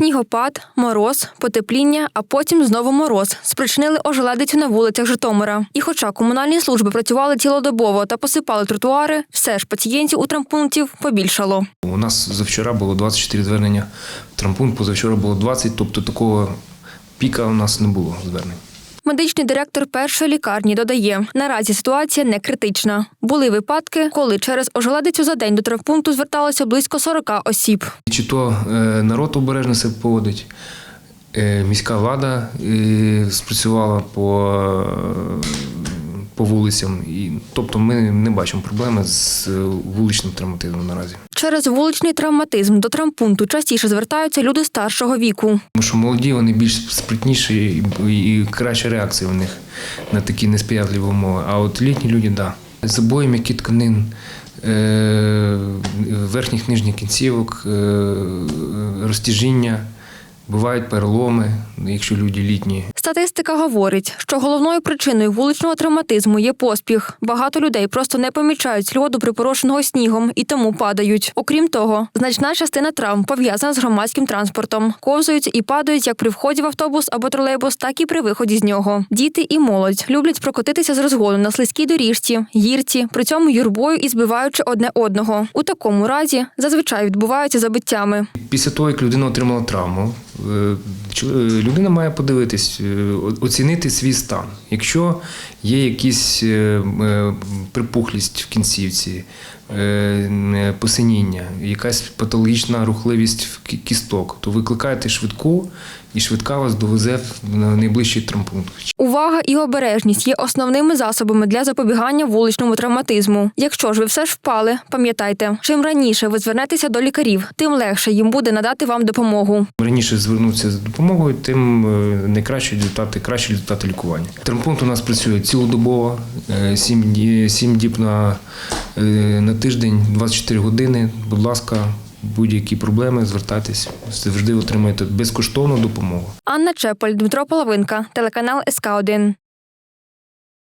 Снігопад, мороз, потепління, а потім знову мороз спричинили ожеледицю на вулицях Житомира. І хоча комунальні служби працювали цілодобово та посипали тротуари, все ж пацієнтів у трампунктів побільшало. У нас завчора було 24 звернення в трампункт, позавчора було 20, тобто такого піка у нас не було звернень. Медичний директор першої лікарні додає, наразі ситуація не критична. Були випадки, коли через ожеледицю за день до травмпункту зверталося близько 40 осіб. Чи то е, народ обережно себе поводить, е, міська влада е, спрацювала по, по вулицям. І, тобто ми не бачимо проблеми з е, вуличним травматизмом наразі. Через вуличний травматизм до травмпункту частіше звертаються люди старшого віку. Тому що молоді вони більш спритніші і, краща реакція у них на такі несприятливі умови. А от літні люди. Да. Забої м'які тканин, е, верхніх нижніх кінцівок, е, розтяжіння, бувають переломи, якщо люди літні. Статистика говорить, що головною причиною вуличного травматизму є поспіх. Багато людей просто не помічають сльоду припорошеного снігом і тому падають. Окрім того, значна частина травм пов'язана з громадським транспортом. Ковзують і падають як при вході в автобус або тролейбус, так і при виході з нього. Діти і молодь люблять прокотитися з розгону на слизькій доріжці, гірці, при цьому юрбою і збиваючи одне одного. У такому разі зазвичай відбуваються забиттями. Після того, як людина отримала травму, людина має подивитись, е, оцінити свій стан. Якщо є якісь е, е, припухлість в кінцівці, е, е, посиніння, якась патологічна рухливість в кісток, то викликайте швидку, і швидка вас довезе на найближчий травмпункт. Увага і обережність є основними засобами для запобігання вуличному травматизму. Якщо ж ви все ж впали, пам'ятайте, чим раніше ви звернетеся до лікарів, тим легше їм буде надати вам допомогу. Раніше звернутися за допомогою, тим е, найкращі результати, кращі результати лікування. Травмпункт у нас працює цілодобово, 7, 7 діб на, е, на тиждень, 24 години. Будь ласка, будь-які проблеми, звертайтесь, завжди отримаєте безкоштовну допомогу. Анна Чепель, Дмитро Половинка, телеканал СК 1